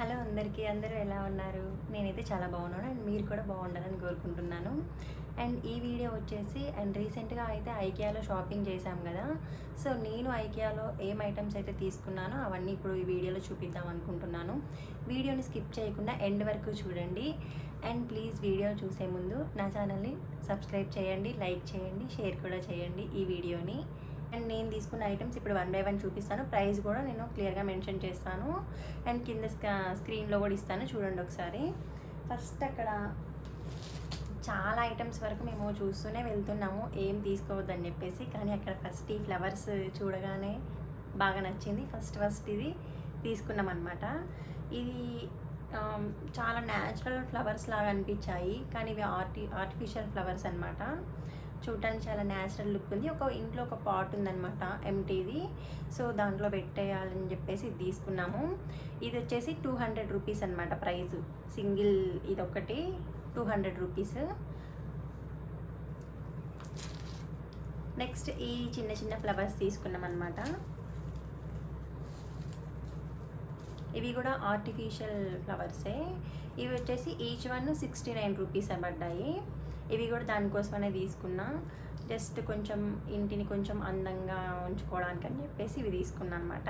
Hello అందరికీ అందరూ ఎలా ఉన్నారు? నేనైతే చాలా బాగున్నాను అండ్ మీరు కూడా బాగుండాలని కోరుకుంటున్నాను. అండ్ ఈ వీడియో వచ్చేసి అండ్ రీసెంట్గా అయితే ఐకియాలో షాపింగ్ చేశాం కదా. సో నేను ఐకియాలో ఏం ఐటమ్స్ అయితే తీసుకున్నానో అవన్నీ ఇప్పుడు ఈ వీడియోలో చూపిద్దాం అనుకుంటున్నాను. వీడియోని స్కిప్ చేయకుండా ఎండ్ వరకు చూడండి. అండ్ ప్లీజ్ వీడియో చూసే ముందు నా ఛానల్ని సబ్స్క్రైబ్ చేయండి లైక్ చేయండి షేర్ కూడా చేయండి ఈ వీడియోని. అండ్ నేను తీసుకున్న ఐటమ్స్ ఇప్పుడు వన్ బై వన్ చూపిస్తాను. ప్రైస్ కూడా నేను క్లియర్గా మెన్షన్ చేస్తాను. అండ్ కింద స్క్రా- స్క్రీన్లో కూడా ఇస్తాను. చూడండి ఒకసారి. ఫస్ట్ అక్కడ చాలా ఐటమ్స్ వరకు మేము చూస్తూనే వెళ్తున్నాము. ఏం తీసుకోవద్దని చెప్పేసి. కానీ అక్కడ ఫస్ట్ ఈ ఫ్లవర్స్ చూడగానే బాగా నచ్చింది. ఫస్ట్ ఫస్ట్ ఇది తీసుకున్నాం అనమాట ఇది చాలా న్యాచురల్ ఫ్లవర్స్ లాగా అనిపించాయి. కానీ ఇవి ఆర్టి ఆర్టిఫిషియల్ ఫ్లవర్స్ అనమాట చూడటానికి చాలా న్యాచురల్ లుక్ ఉంది. ఒక ఇంట్లో ఒక పాట్ ఉందన్నమాట ఎంటీది సో దాంట్లో పెట్టేయాలని చెప్పేసి ఇది తీసుకున్నాము. ఇది వచ్చేసి టూ హండ్రెడ్ రూపీస్ అనమాట ప్రైస్. సింగిల్ ఇది ఒకటి టూ హండ్రెడ్ రూపీస్ నెక్స్ట్ ఈ చిన్న చిన్న ఫ్లవర్స్ తీసుకున్నాం అనమాట ఇవి కూడా ఆర్టిఫిషియల్ ఫ్లవర్సే ఇవి వచ్చేసి each one sixty nine rupees పడ్డాయి ఇవి కూడా దానికోసమనే తీసుకున్నా. జస్ట్ కొంచెం ఇంటిని కొంచెం అందంగా ఉంచుకోవడానికి అని చెప్పేసి ఇవి తీసుకున్నాను అనమాట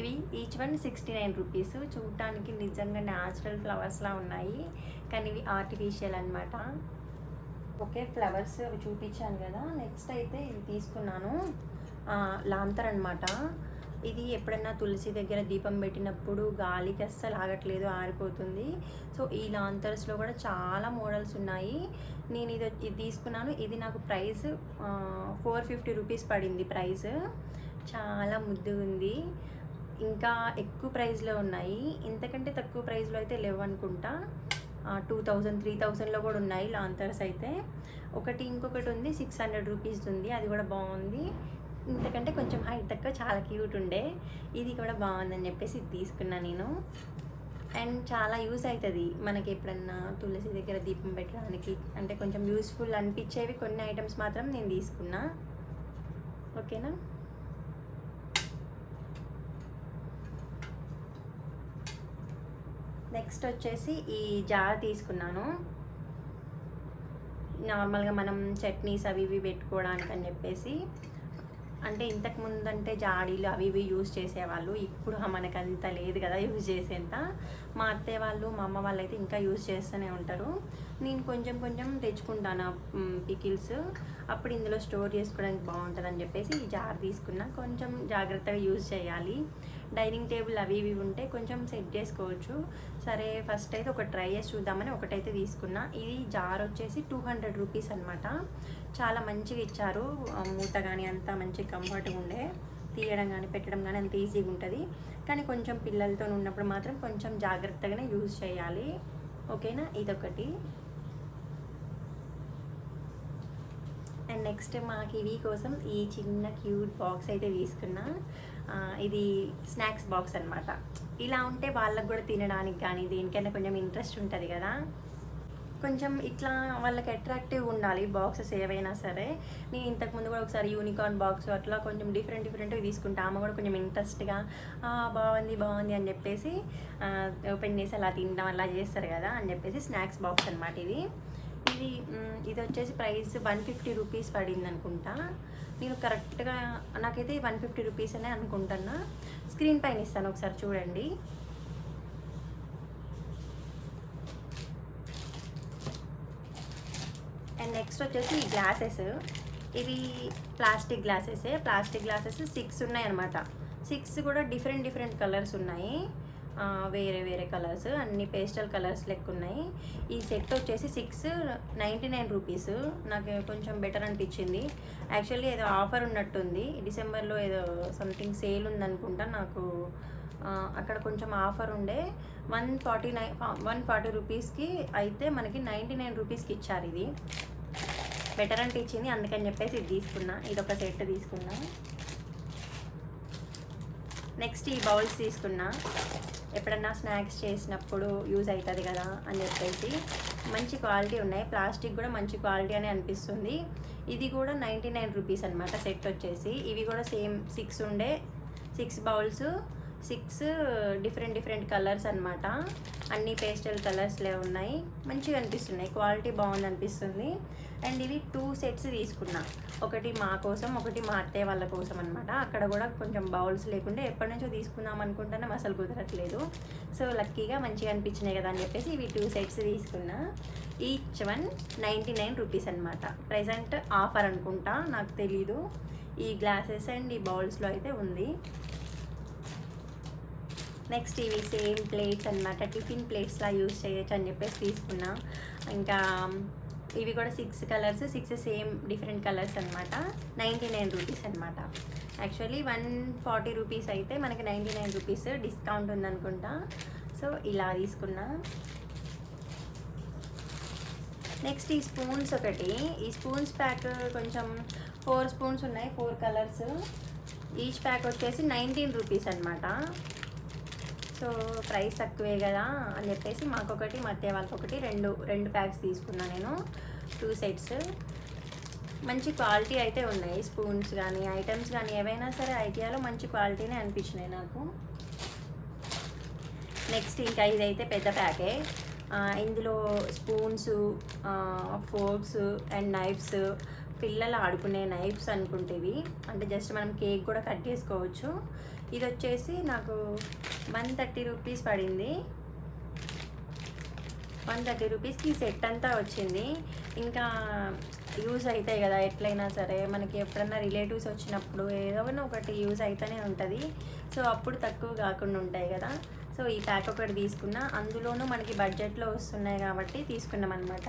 ఇవి each one sixty nine rupees. చూడటానికి నిజంగా న్యాచురల్ ఫ్లవర్స్లా ఉన్నాయి. కానీ ఇవి ఆర్టిఫిషియల్ అనమాట ఓకే ఫ్లవర్స్ అవి చూపించాను కదా. నెక్స్ట్ అయితే ఇది తీసుకున్నాను. లాంతర్ అనమాట ఇది ఎప్పుడన్నా తులసి దగ్గర దీపం పెట్టినప్పుడు గాలికి అస్సలు ఆగట్లేదు ఆరిపోతుంది. సో ఈ లాంతర్స్లో కూడా చాలా మోడల్స్ ఉన్నాయి. నేను ఇది ఇది తీసుకున్నాను. ఇది నాకు ప్రైస్ ఫోర్ ఫిఫ్టీ రూపీస్ పడింది ప్రైస్. చాలా ముద్దు ఉంది. ఇంకా ఎక్కువ ప్రైస్లో ఉన్నాయి. ఇంతకంటే తక్కువ ప్రైస్లో అయితే లేవు అనుకుంటా. టూ థౌజండ్ త్రీ థౌజండ్లో కూడా ఉన్నాయి లాంతర్స్ అయితే. ఒకటి ఇంకొకటి ఉంది సిక్స్ హండ్రెడ్ రూపీస్ ఉంది. అది కూడా బాగుంది. ఇంతకంటే కొంచెం హైట్ తక్కువ చాలా క్యూట్ ఉండే. ఇది కూడా బాగుందని చెప్పేసి ఇది తీసుకున్నా నేను. అండ్ చాలా యూస్ అవుతుంది మనకి ఎప్పుడన్నా తులసి దగ్గర దీపం పెట్టడానికి అంటే కొంచెం యూస్ఫుల్ అనిపించేవి కొన్ని ఐటమ్స్ మాత్రం నేను తీసుకున్నా. ఓకేనా? నెక్స్ట్ వచ్చేసి ఈ జార్ తీసుకున్నాను. నార్మల్గా మనం చట్నీస్ అవి ఇవి పెట్టుకోవడానికి అని చెప్పేసి. అంటే ఇంతకు ముందు అంటే జాడీలు అవి ఇవి యూజ్ చేసేవాళ్ళు. ఇప్పుడు మనకు అంత లేదు కదా యూజ్ చేసేంత. మా అత్తయ్య వాళ్ళు మా అమ్మ వాళ్ళు అయితే ఇంకా యూజ్ చేస్తూనే ఉంటారు. నేను కొంచెం కొంచెం తెచ్చుకుంటాను పికిల్స్. అప్పుడు ఇందులో స్టోర్ చేసుకోవడానికి బాగుంటుంది అని చెప్పేసి ఈ జార్ తీసుకున్నా. కొంచెం జాగ్రత్తగా యూజ్ చేయాలి. డైనింగ్ టేబుల్ అవి ఇవి ఉంటే కొంచెం సెట్ చేసుకోవచ్చు. సరే ఫస్ట్ అయితే ఒక ట్రై చేసి చూద్దామని ఒకటైతే తీసుకున్నా. ఇది జార్ వచ్చేసి టూ హండ్రెడ్ రూపీస్ అనమాట చాలా మంచిగా ఇచ్చారు. మూత కానీ అంతా మంచి కంఫర్ట్గా ఉండే. తీయడం కానీ పెట్టడం కానీ అంత ఈజీగా ఉంటుంది. కానీ కొంచెం పిల్లలతో ఉన్నప్పుడు మాత్రం కొంచెం జాగ్రత్తగానే యూజ్ చేయాలి. ఓకేనా? ఇదొకటి. అండ్ నెక్స్ట్ మా కివీ కోసం ఈ చిన్న క్యూట్ బాక్స్ అయితే తీసుకున్నా. ఇది స్నాక్స్ బాక్స్ అన్నమాట. ఇలా ఉంటే వాళ్ళకు కూడా తినడానికి కానీ దేనికైనా కొంచెం ఇంట్రెస్ట్ ఉంటుంది కదా. కొంచెం ఇట్లా వాళ్ళకి అట్రాక్టివ్ ఉండాలి బాక్సెస్ ఏవైనా సరే. నేను ఇంతకుముందు కూడా ఒకసారి యూనికార్న్ బాక్స్ అట్లా కొంచెం డిఫరెంట్ డిఫరెంట్గా తీసుకుంటా. ఆమె కూడా కొంచెం ఇంట్రెస్ట్గా బాగుంది బాగుంది అని చెప్పేసి ఓపెన్ చేసి అలా తినడం అలా చేస్తారు కదా అని చెప్పేసి స్నాక్స్ బాక్స్ అనమాట ఇది. ఇది ఇది వచ్చేసి ప్రైస్ వన్ ఫిఫ్టీ రూపీస్ పడింది అనుకుంటా. నేను కరెక్ట్గా నాకైతే వన్ ఫిఫ్టీ రూపీస్ అనే అనుకుంటున్నా. స్క్రీన్ పైన ఇస్తాను ఒకసారి చూడండి. అండ్ నెక్స్ట్ వచ్చేసి ఈ గ్లాసెస్. ఇవి ప్లాస్టిక్ గ్లాసెసే. ప్లాస్టిక్ గ్లాసెస్ సిక్స్ ఉన్నాయి అనమాట సిక్స్ కూడా డిఫరెంట్ డిఫరెంట్ కలర్స్ ఉన్నాయి. వేరే వేరే కలర్స్ అన్ని పేస్టల్ కలర్స్ లెక్క ఉన్నాయి ఈ సెట్ వచ్చేసి సిక్స్ నైంటీ నైన్ రూపీస్. నాకు కొంచెం బెటర్ అనిపించింది. యాక్చువల్లీ ఏదో ఆఫర్ ఉన్నట్టుంది. డిసెంబర్లో ఏదో సంథింగ్ సేల్ ఉందనుకుంటా నాకు. అక్కడ కొంచెం ఆఫర్ ఉండే. One forty nine one forty రూపీస్కి అయితే మనకి నైంటీ నైన్ రూపీస్కి ఇచ్చారు ఇది. బెటర్ అనిపించింది. అందుకని చెప్పేసి ఇది తీసుకున్నా. ఇది ఒక సెట్ తీసుకున్నా. నెక్స్ట్ ఈ బౌల్స్ తీసుకున్నా. ఎప్పుడన్నా స్నాక్స్ చేసినప్పుడు యూజ్ అవుతుంది కదా అని చెప్పేసి మంచి క్వాలిటీ ఉన్నాయి. ప్లాస్టిక్ కూడా మంచి క్వాలిటీ అని అనిపిస్తుంది. ఇది కూడా నైంటీ నైన్ రూపీస్ అనమాట సెట్ వచ్చేసి. ఇవి కూడా సేమ్ సిక్స్ ఉండే six bowls. Six different different colours అన్నమాట. అన్ని పేస్టల్ కలర్స్లే ఉన్నాయి. మంచిగా అనిపిస్తున్నాయి. క్వాలిటీ బాగుంది అనిపిస్తుంది. అండ్ ఇవి టూ సెట్స్ తీసుకున్నా. ఒకటి మా కోసం ఒకటి మా అత్తయ్య వాళ్ళ కోసం అనమాట అక్కడ కూడా కొంచెం బౌల్స్ లేకుండా ఎప్పటి నుంచో తీసుకుందాం అనుకుంటున్నాం అసలు కుదరట్లేదు. సో లక్కీగా మంచిగా అనిపించినాయి కదా అని చెప్పేసి ఇవి టూ సెట్స్ తీసుకున్నా. Each one ninety nine rupees అనమాట ప్రజెంట్ ఆఫర్ అనుకుంటా. నాకు తెలీదు. ఈ గ్లాసెస్ అండ్ ఈ బౌల్స్లో అయితే ఉంది. నెక్స్ట్ ఇవి సేమ్ ప్లేట్స్ అనమాట టిఫిన్ ప్లేట్స్లా యూస్ చేయొచ్చు అని చెప్పేసి తీసుకున్నా. ఇంకా um, ఇవి కూడా six colours six same different colours అనమాట నైంటీ నైన్ రూపీస్ అనమాట యాక్చువల్లీ వన్ ఫార్టీ రూపీస్ అయితే మనకి నైంటీ నైన్ రూపీస్ డిస్కౌంట్ ఉందనుకుంటా. సో ఇలా తీసుకున్నా. నెక్స్ట్ ఈ స్పూన్స్ ఒకటి. ఈ స్పూన్స్ ప్యాక్ కొంచెం ఫోర్ స్పూన్స్ ఉన్నాయి ఫోర్ కలర్స్ ఈచ్ ప్యాక్ వచ్చేసి నైన్టీన్ రూపీస్ అనమాట సో ప్రైస్ తక్కువే కదా అని చెప్పేసి మాకొకటి మధ్య అత్తయ్య వాళ్ళకి ఒకటి రెండు రెండు ప్యాక్స్ తీసుకున్నా నేను. Two sets. మంచి క్వాలిటీ అయితే ఉన్నాయి. స్పూన్స్ కానీ ఐటమ్స్ కానీ ఏవైనా సరే ఐకియాలో మంచి క్వాలిటీనే అనిపించినాయి నాకు. నెక్స్ట్ ఇంకా ఇదైతే పెద్ద ప్యాకే. ఇందులో స్పూన్స్ ఫోర్క్స్ అండ్ నైఫ్స్. పిల్లలు ఆడుకునే నైఫ్స్ అనుకుంటేవి. అంటే జస్ట్ మనం కేక్ కూడా కట్ చేసుకోవచ్చు. ఇది వచ్చేసి నాకు వన్ థర్టీ రూపీస్ పడింది. వన్ థర్టీ రూపీస్కి సెట్ అంతా వచ్చింది. ఇంకా యూజ్ అవుతాయి కదా ఎట్లయినా సరే మనకి ఎప్పుడన్నా రిలేటివ్స్ వచ్చినప్పుడు ఏదో ఒకటి యూజ్ అవుతూనే ఉంటుంది. సో అప్పుడు తక్కువ కాకుండా ఉంటాయి కదా. సో ఈ ప్యాక్ ఒకటి తీసుకున్నా అందులోనూ మనకి బడ్జెట్లో వస్తున్నాయి కాబట్టి తీసుకున్నాం అనమాట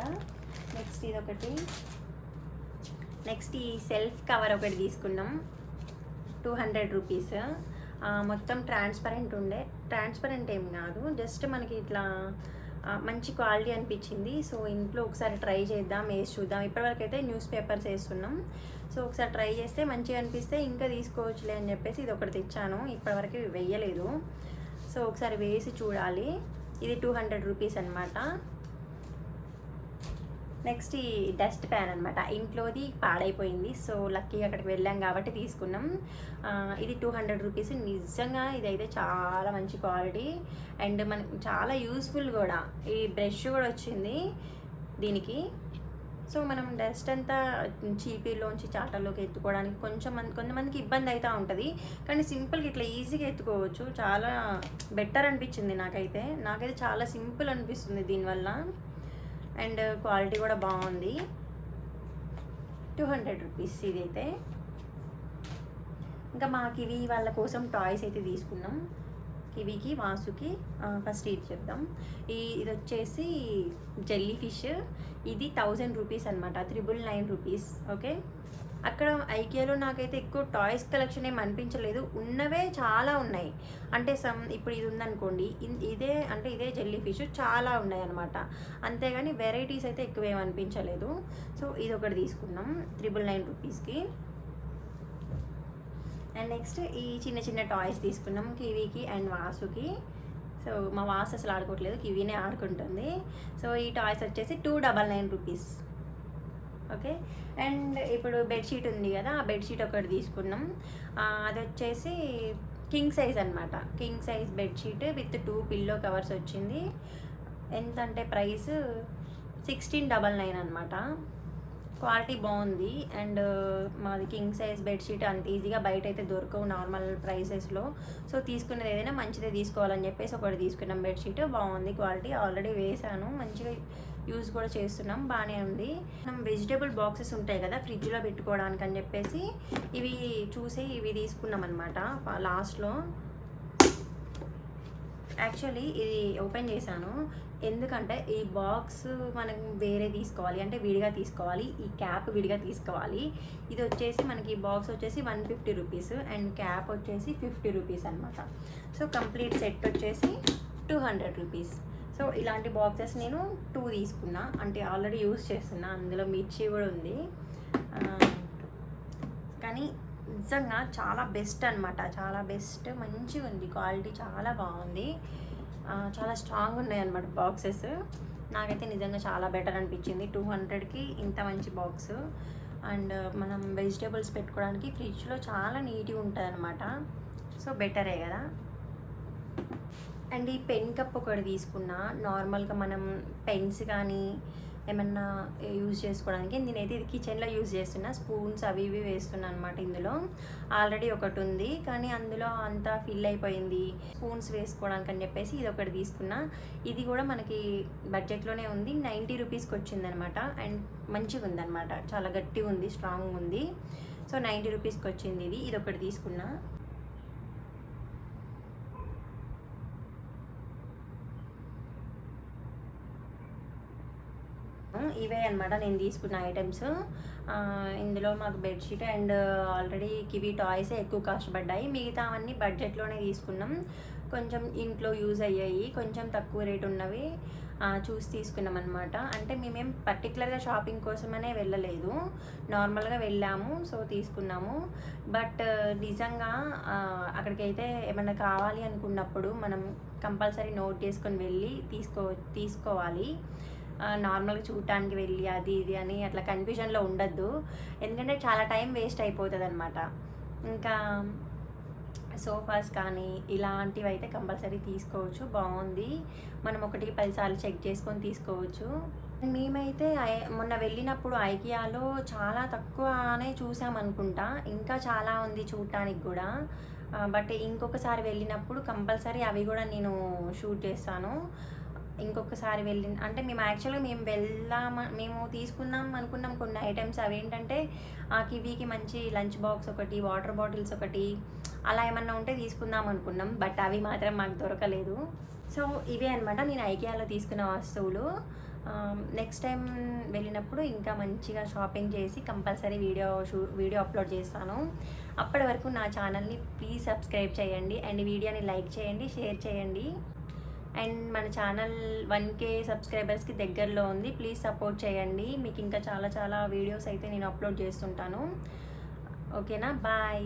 నెక్స్ట్ ఇది ఒకటి నెక్స్ట్ ఈ సెల్ఫ్ కవర్ ఒకటి తీసుకున్నాం. Two hundred rupees. మొత్తం ట్రాన్స్పరెంట్ ఉండే. ట్రాన్స్పరెంట్ ఏం కాదు. జస్ట్ మనకి ఇట్లా మంచి క్వాలిటీ అనిపించింది. సో ఇంట్లో ఒకసారి ట్రై చేద్దాం వేసి చూద్దాం. ఇప్పటివరకు అయితే న్యూస్ పేపర్స్ వేస్తున్నాం. సో ఒకసారి ట్రై చేస్తే మంచిగా అనిపిస్తే ఇంకా తీసుకోవచ్చులే అని చెప్పేసి ఇది ఒకటి తెచ్చాను. ఇప్పటివరకు వెయ్యలేదు సో ఒకసారి వేసి చూడాలి. ఇది టూ హండ్రెడ్ రూపీస్ అనమాట నెక్స్ట్ ఈ డస్ట్ ప్యాన్ అనమాట ఇంట్లోది పాడైపోయింది. సో లక్కీగా అక్కడికి వెళ్ళాం కాబట్టి తీసుకున్నాం. ఇది టూ హండ్రెడ్ రూపీస్. నిజంగా ఇదైతే చాలా మంచి క్వాలిటీ. అండ్ మనకి చాలా యూస్ఫుల్ కూడా. ఈ బ్రష్ కూడా వచ్చింది దీనికి. సో మనం డస్ట్ అంతా చీపీలోంచి చాటల్లోకి ఎత్తుకోవడానికి కొంచెం మంది కొంతమందికి ఇబ్బంది అవుతూ ఉంటుంది. కానీ సింపుల్గా ఇట్లా ఈజీగా ఎత్తుకోవచ్చు. చాలా బెటర్ అనిపించింది నాకైతే. నాకైతే చాలా సింపుల్ అనిపిస్తుంది దీనివల్ల. అండ్ క్వాలిటీ కూడా బాగుంది. టూ హండ్రెడ్ రూపీస్ ఇదైతే. ఇంకా మా కివి వాళ్ళ కోసం టాయ్స్ అయితే తీసుకున్నాం. కివికి వాసుకి ఫస్ట్ ఇది చెప్దాం. ఈ ఇది వచ్చేసి జెల్లీ ఫిష్ ఇది థౌజండ్ రూపీస్ అనమాట త్రిబుల్ నైన్ రూపీస్. ఓకే? అక్కడ ఐకియాలో నాకైతే ఎక్కువ టాయ్స్ కలెక్షన్ ఏం అనిపించలేదు. ఉన్నవే చాలా ఉన్నాయి. అంటే సమ్ ఇప్పుడు ఇది ఉందనుకోండి ఇదే అంటే ఇదే జెల్లీ ఫిష్ చాలా ఉన్నాయి అనమాట అంతేగాని వెరైటీస్ అయితే ఎక్కువ ఏం అనిపించలేదు. సో ఇది ఒకటి తీసుకున్నాం త్రిబుల్ నైన్ రూపీస్కి. అండ్ నెక్స్ట్ ఈ చిన్న చిన్న టాయ్స్ తీసుకున్నాం కివీకి అండ్ వాసుకి. సో మా వాసు అసలు ఆడుకోవట్లేదు. కివీనే ఆడుకుంటుంది. సో ఈ టాయ్స్ వచ్చేసి two double nine rupees. Okay? And ఇప్పుడు బెడ్షీట్ ఉంది కదా ఆ బెడ్షీట్ ఒకటి తీసుకున్నాం. అది వచ్చేసి కింగ్ సైజ్ అనమాట king size bedsheet with two pillow covers వచ్చింది. ఎంత అంటే ప్రైస్? సిక్స్టీన్ డబల్ నైన్ అనమాట క్వాలిటీ బాగుంది. అండ్ మాది కింగ్ సైజ్ బెడ్షీట్ అంత ఈజీగా బయట అయితే దొరకవు నార్మల్ ప్రైసెస్లో. సో తీసుకునేది ఏదైనా మంచిదే తీసుకోవాలని చెప్పేసి ఒకటి తీసుకున్నాం బెడ్షీట్. బాగుంది క్వాలిటీ. ఆల్రెడీ వేసాను. మంచిగా యూజ్ కూడా చేస్తున్నాం. బాగానే ఉంది. మనం వెజిటేబుల్ బాక్సెస్ ఉంటాయి కదా ఫ్రిడ్జ్లో పెట్టుకోవడానికి అని చెప్పేసి ఇవి చూసి ఇవి తీసుకున్నాం అనమాట లాస్ట్లో. యాక్చువల్లీ ఇది ఓపెన్ చేశాను. ఎందుకంటే ఈ బాక్స్ మనం వేరే తీసుకోవాలి. అంటే విడిగా తీసుకోవాలి. ఈ క్యాప్ విడిగా తీసుకోవాలి. ఇది వచ్చేసి మనకి బాక్స్ వచ్చేసి one fifty rupees and cap వచ్చేసి ఫిఫ్టీ రూపీస్ అనమాట సో కంప్లీట్ సెట్ వచ్చేసి టూ హండ్రెడ్ రూపీస్ సో ఇలాంటి బాక్సెస్ నేను టూ తీసుకున్నా. అంటే ఆల్రెడీ యూస్ చేస్తున్నా. అందులో మిర్చి కూడా ఉంది. కానీ నిజంగా చాలా బెస్ట్ అనమాట చాలా బెస్ట్ మంచిగా ఉంది. క్వాలిటీ చాలా బాగుంది. చాలా స్ట్రాంగ్ ఉన్నాయి అనమాట బాక్సెస్. నాకైతే నిజంగా చాలా బెటర్ అనిపించింది. టూ హండ్రెడ్కి ఇంత మంచి బాక్స్. అండ్ మనం వెజిటేబుల్స్ పెట్టుకోవడానికి ఫ్రిడ్జ్లో చాలా నీట్గా ఉంటుంది అనమాట సో బెటరే కదా. అండ్ ఈ పెన్ కప్ ఒకటి తీసుకున్నా. నార్మల్గా మనం పెన్స్ కానీ ఏమన్నా యూజ్ చేసుకోవడానికి. నేనైతే ఇది కిచెన్లో యూజ్ చేస్తున్నా. స్పూన్స్ అవి ఇవి వేస్తున్నా అనమాట ఇందులో. ఆల్రెడీ ఒకటి ఉంది. కానీ అందులో అంతా ఫిల్ అయిపోయింది. స్పూన్స్ వేసుకోవడానికి అని చెప్పేసి ఇది ఒకటి తీసుకున్నా. ఇది కూడా మనకి బడ్జెట్లోనే ఉంది. నైంటీ రూపీస్కి వచ్చిందనమాట అండ్ మంచిగా ఉందనమాట చాలా గట్టిగా ఉంది స్ట్రాంగ్ ఉంది. సో నైంటీ రూపీస్కి వచ్చింది ఇది. ఇది ఒకటి తీసుకున్నా. ఇవే అనమాట నేను తీసుకున్న ఐటమ్స్ ఇందులో మాకు bedsheet and already Kiwi toys ఎక్కువ కాస్ట్ పడ్డాయి. మిగతా అవన్నీ బడ్జెట్లోనే తీసుకున్నాం. కొంచెం ఇంట్లో యూజ్ అయ్యాయి. కొంచెం తక్కువ రేట్ ఉన్నవి చూసి తీసుకున్నాం అనమాట అంటే మేమేం పర్టికులర్గా షాపింగ్ కోసమనే వెళ్ళలేదు. నార్మల్గా వెళ్ళాము సో తీసుకున్నాము. బట్ నిజంగా అక్కడికైతే ఏమైనా కావాలి అనుకున్నప్పుడు మనం కంపల్సరీ నోట్ చేసుకొని వెళ్ళి తీసుకో తీసుకోవాలి. నార్మల్గా చూడటానికి వెళ్ళి అది ఇది అని అట్లా కన్ఫ్యూజన్లో ఉండద్దు. ఎందుకంటే చాలా టైం వేస్ట్ అయిపోతుంది అనమాట ఇంకా సోఫాస్ కానీ ఇలాంటివి అయితే కంపల్సరీ తీసుకోవచ్చు. బాగుంది. మనం ఒకటి పదిసార్లు చెక్ చేసుకొని తీసుకోవచ్చు. మేమైతే ఐ- మొన్న వెళ్ళినప్పుడు ఐకియాలో చాలా తక్కువనే చూసాం అనుకుంటా. ఇంకా చాలా ఉంది చూడటానికి కూడా. బట్ ఇంకొకసారి వెళ్ళినప్పుడు కంపల్సరీ అవి కూడా నేను షూట్ చేస్తాను. ఇంకొకసారి వెళ్ళి అంటే మేము యాక్చువల్గా మేము వెళ్దాం మేము తీసుకుందాం అనుకున్నాం కొన్ని ఐటమ్స్ అవి ఏంటంటే ఆ కివీకి మంచి లంచ్ బాక్స్ ఒకటి వాటర్ బాటిల్స్ ఒకటి అలా ఏమన్నా ఉంటే తీసుకుందాం అనుకున్నాం బట్ అవి మాత్రం మాకు దొరకలేదు. సో ఇవే అనమాట నేను ఐకియాలో తీసుకున్న వస్తువులు. నెక్స్ట్ టైం వెళ్ళినప్పుడు ఇంకా మంచిగా షాపింగ్ చేసి compulsory video shoe video upload చేస్తాను. అప్పటి వరకు నా ఛానల్ని ప్లీజ్ సబ్స్క్రైబ్ చేయండి అండ్ వీడియోని లైక్ చేయండి షేర్ చేయండి. అండ్ మన ఛానల్ వన్ కే సబ్స్క్రైబర్స్కి దగ్గరలో ఉంది. ప్లీజ్ సపోర్ట్ చేయండి. మీకు ఇంకా చాలా చాలా వీడియోస్ అయితే నేను అప్లోడ్ చేస్తుంటాను. ఓకేనా? బాయ్.